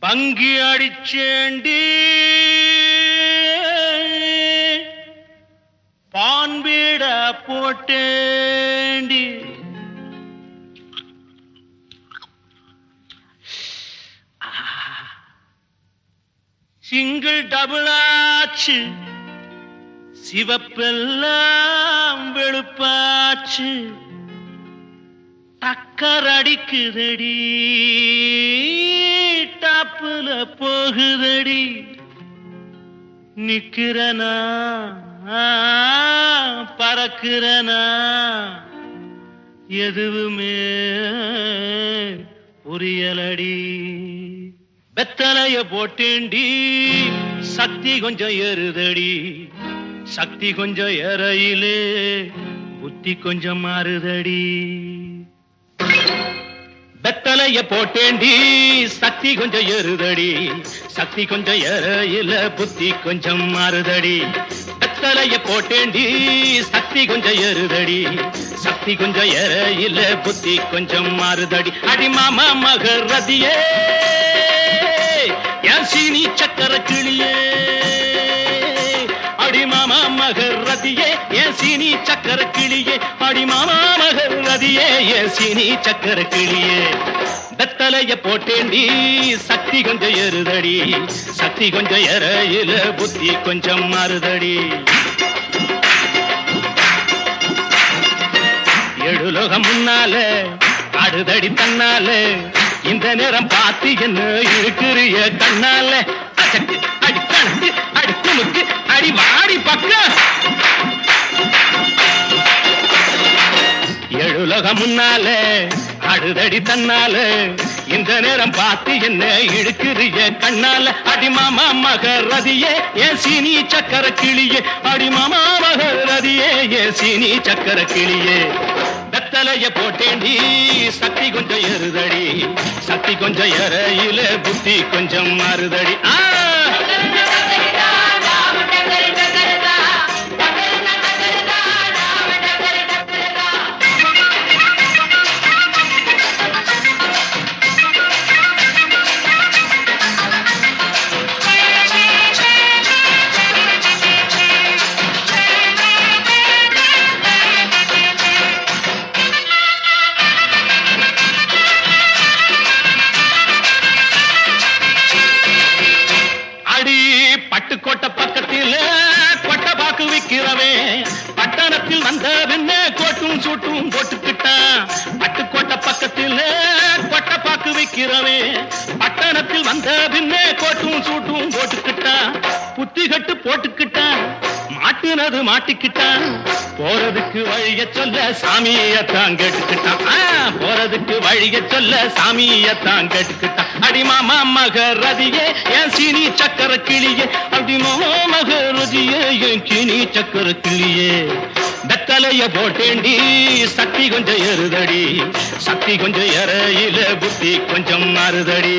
பங்கி அடிச்சேண்டி. பான்பீட போட்டேண்டி. Single double ஆச்சு. சிவப்பெல்லாம் வெளுப்பாச்சு. டக்கரடிக்குதடி டாப்புல போகுதடி. நிக்கிறனா? பறக்கிறனா? எதுவுமே புரியலடி. வெத்தலைய போட்டேண்டி சக்தி கொஞ்சம் ஏறுதடி. சக்தி கொஞ்சம் ஏறையிலே புத்தி கொஞ்சம் மாறுதடி. வெத்தலைய போட்டேண்டி சக்தி கொஞ்சம் ஏறுதடி. சக்தி கொஞ்சம் ஏறையில புத்தி கொஞ்சம் மாறுதடி. வெத்தலைய போட்டேண்டி சக்தி கொஞ்சம் ஏறுதடி. சக்தி கொஞ்சம் ஏறையில புத்தி கொஞ்சம் மாறுதடி. அடிமாமா மகர் ரதியே என் சீனி சக்கர கிளியே மகரதியே என் சீனி சக்கர கிளியே. அடி மாமா மகரதியே என் சீனி சக்கர கிளியே. வெத்தலைய போட்டேண்டி சக்தி கொஞ்சம் எருதடி சக்தி கொஞ்சம் எறையில புத்தி கொஞ்சம் மறுதடி. எழுலோகம் முன்னால அடுதடி தன்னால. இந்த நேரம் பார்த்து என்ன இருக்கிறிய கண்ணால. அசக்கு அடி வாடி வாடி பக்க எழுலகம் முன்னால அடுதடி தன்னால இந்த நேரம் பார்த்து என்ன இழுக்கிறிய கண்ணால. அடிமாமா மகரதியே ஏ சீனி சக்கர கிளியே. அடிமாமா மகரதியே ஏ சீனி சக்கர கிளியே. வெத்தலைய போட்டேண்டி சக்தி கொஞ்சம் எருதடி சக்தி கொஞ்சம் எறையில புத்தி கொஞ்சம் மாறுதடி. ஆ! அடி பட்டுக்கோட்டை பக்கத்தில் கொட்டை பாக்கு விக்கிறவே. பட்டணத்தில் வந்த பின்ன கோட்டும் சூட்டும் போட்டுக்கிட்டான் பட்டுக்கோட்டை பக்கத்தில் கொட்டை பாக்கு விக்கிறவே. பட்டணத்தில் வந்த பின்ன கோட்டும் சூட்டும் போட்டுக்கிட்டான் புத்தி கட்டு போட்டுக்கிட்டான் மாட்டிக்கிட்டான். போறதுக்கு வழிய சொல்ல சாமியத்தான் கேட்டுக்கிட்டான். போறதுக்கு வழிய சொல்ல சாமியத்தான் கேட்டுக்கிட்டான். அடிமாமா மகரதியே என் சீனி சக்கர கிளியே. அடிமாமா மகரதியே என் சீனி சக்கர கிளியே. வெத்தலைய போட்டேண்டி சக்தி கொஞ்சம் எருதடி சக்தி கொஞ்சம் எறையில புத்தி கொஞ்சம் மாறுதடி.